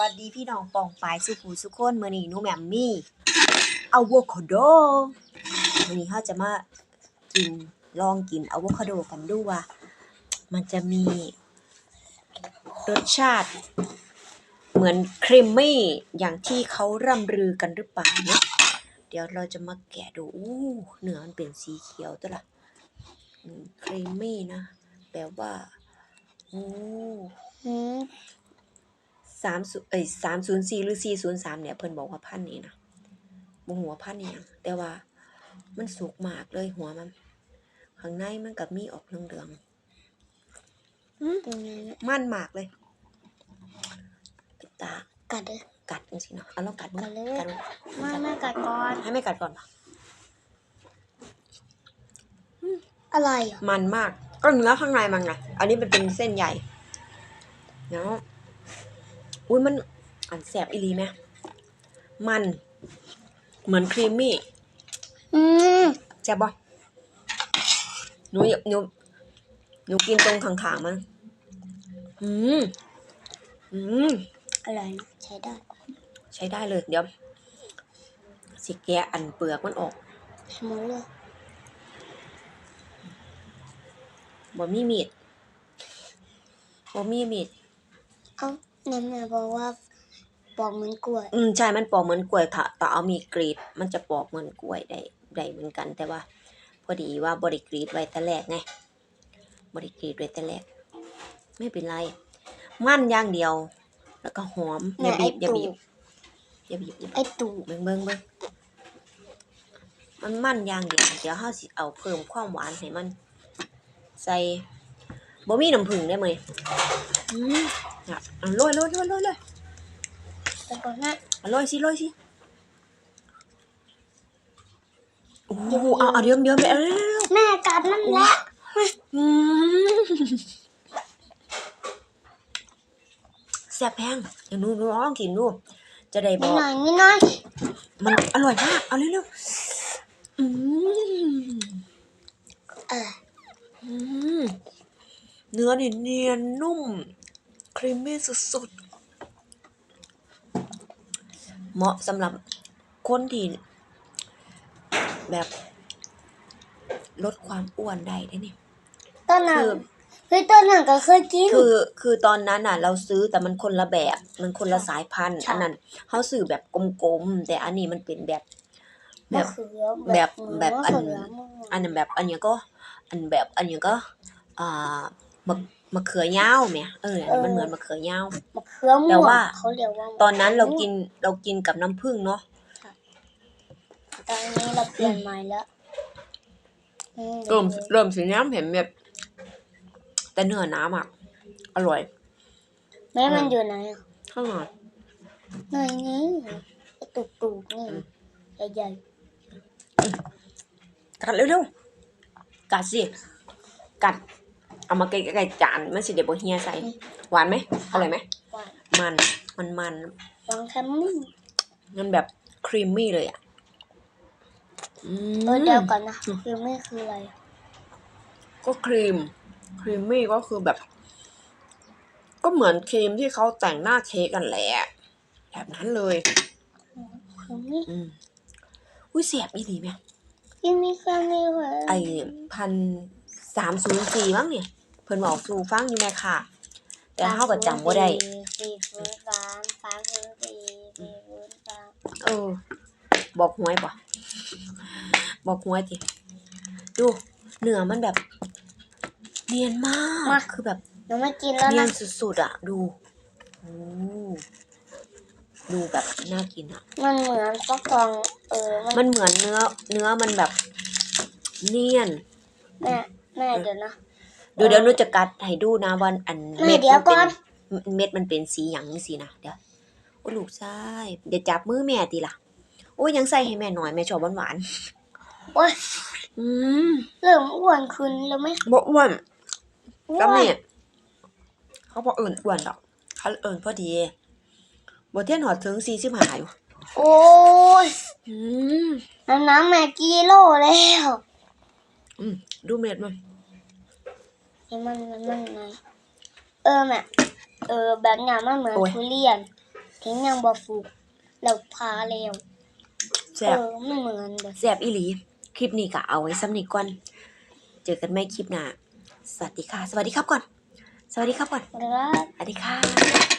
วัสดีพี่น้องปองปายสุขูสุขคนเมื้อนี้หนูแหม่มมี่อะโวคาโดมื้อนี้เฮาจะมากินลองกินอะโวคาโดกันดูว่า มันจะมีรสชาติ เหมือนครีมมี่อย่างที่เขาร่ำลือกันหรือเปล่าเนาะเดี๋ยวเราจะมาแกะดูอู้เนื้อมันเป็นสีเขียวตัวละครีมมี่นะแปลว่าโอ้อ สามศูเอ้ยสามศูนย์สี่หรือสี่ศูนย์สามเนี่ยเพิ่นบอกว่าพันนี้นะบ่หัวาพันนี่ยังแต่ว่ามันสุกมากเลยหัวมัน ข้างในมันกับมีออกเหลืองๆอืมตรงนี้มันมากเลยตากัดเลยกัดจริงๆเนาะเอาลองกัดมั้กัดเลยกัดดูมาแม่กัดก่อน ให้ไม่กัดก่อนปะอะไรอะมันมาก ก็เนื้อข้างในมันไงอันนี้มันเป็นเส้นใหญ่เนาะ อุ้ยมันอันแสบอีหลีไหมมัน เหมือนครีมมี่อืมแซ่บบ่หนูอย่าหนูหนูกินตรงขางๆมันอืมอืมอร่อยนะใช้ได้ ใช้ได้เลยเดี๋ยว สิแกะอันเปลือกมันออกให้หมดเลยบ่มีมีดบ่มีมีด เอ้า แม่แม่บอกว่าปอกเหมือนกล้วย อืมใช่มันปอกเหมือนกล้วยถ้าแต่เอามีดกรีด มันจะปอกเหมือนกล้วยได้ได้เหมือนกัน แต่ว่า พอดีว่าบริกรีดไว้แต่แรกไงบริกรีดไว้แต่แรกไม่เป็นไร มันอย่างเดียว แล้วก็หอมอแม่ย่าไอ้บีบอย่าตู่บีบอย่าบีบอย่าบีบไอ้ตู่เบิ่งเบิ่งเบิ่งมันมันอย่างเดียวเดี๋ยวเฮาสิเอาเพิ่มความหวานให้มัน ใส่ บ่มีน้ำผึ้งได้ไหมอืมอะเอาโรยโรยโรยโรยโรยไปก่อนนะเอาโรยสิโรยสิโอ้โหเอาเอาเดี๋ยวเดี๋ยวเดี๋ยวเร็วเร็วเร็วแม่กัดนั่นแหละอืมแซ่บแพงเดี๋ยวหนูหนูลองกินดูจะได้บนิอดกหน่อยนิดหน่อยมันอร่อยมาก เอาเร็วๆอืมเอออืม เนื้อนี่เนียนนุ่ม ครีมมี่สุดๆ เหมาะสำหรับคนที่แบบลดความอ้วนได้ได้นี่ต้นหนังคือเฮ้ยต้นหนังก็เคยกิน คือคือตอนนั้นน่ะ เราซื้อแต่มันคนละแบบมันคนละสายพันธุ์ค่ะอันนั้นเขาซื้อแบบกลมๆแต่อันนี้มันเป็นแบบ แบมะบ เขือแบบแบบอัน มะเขือม่วงอันนั้นแบบอันนี้ก็อันแบบอันนี้ก็อ่า มะมะเขือยาวแหมเอออันนี้มันเหมือนมะเขือยาวมะเขือม่วงแต่ว่า เขาเรียกว่าตอนนั้นเรากินเรากินกับน้ำผึ้งเนาะ ตอนนี้เราเปลี่ยนใหม่แล้วอืเริ่มเริ่มสีน้ำเห็นแบบ แต่เนื้อน้ำอะ อร่อย แม่มันอยู่ไหนอะข้างในไหนนี่ไอ้ตุกตุกๆนี่อืมใหญ่กัดเร็วๆ กัดสิ กัด เอามาใกล้ๆจานมันสิเดี๋ยวบ่เฮียใส่ หวานไหมอร่อยไหมๆว่ามันมันมันวางแคมมิ่งมันแบบครีมมี่เลยอะอืมตัวเดียวกันนะคือไม่คืออะไรก็ครีม ครีมมี่ก็คือแบบ ก็เหมือนครีมที่เขาแต่งหน้าเค้กกันแหละแบบนั้นเลย คือไม่อืมอุ้ยเสียบอีหลีไหมที่มีแค่ไม่เหรอไอพันสามศูนย์สี่มั้งเนี่ย เพิ่นบอกสู่ฟังอยู่แม่ค่ะ แต่เฮาก็จำบ่ได้สี่ศูนย์สามสามศูนย์สี่สี่ศูนย์สามเออ บอกหวยป่ะบอกหวยติดูเนื้อมันแบบ เนียนมากคือแบบหนูไม่กินแล้วเนียนะนสุดๆอะ ดูโอ้ดูแบบน่ากินอะ มันเหมือนฟักทองเออมันมันเหมือนเนื้อ เนื้อมันแบบ เนียน แม่แม่เดี๋ยวนะเดี๋ยวเดี๋ยวหนูจะกัดให้ดูนะวันอันแม่เม็ดเดี๋ยวมันเป็ก่อนนเม็ดมันเป็นสีหยังนี่สินะเดี๋ยวโอ้ลูกชายเดี๋ยวจับมือแม่ติล่ะโอ้ยยังใส่ให้แม่หน่อยแม่ชอบหวานโอ้ยๆอืมเริ่มอ้วนขึ้นแล้วไหมบ่อ้วนอ้วก็นนี่เขาบอกเอิญอ้วนดอกเขาเอิญพอดีบ่เทียนหอดถึงสี่สิบห้าอยู่โอ้ยอืมน้ำน้ำแม่กิโลแล้วอืมดูเม็ดมัน เห็นมันมันมันไงเออแม่เออแบบนี้มันเหมือนทุเรียนทิ้งยังบ่ฟูกเราพาเร็วแซ่เอบอมันเหมือนแสบอีหลี คลิปนี้ก็เอาไว้ซ้ำนี้ก่อน เจอกันไม่คลิปหน้า สวัสดีค่ะ สวัสดีครับก่อน สวัสดีครับก่อนครับสวัสดีค่ะ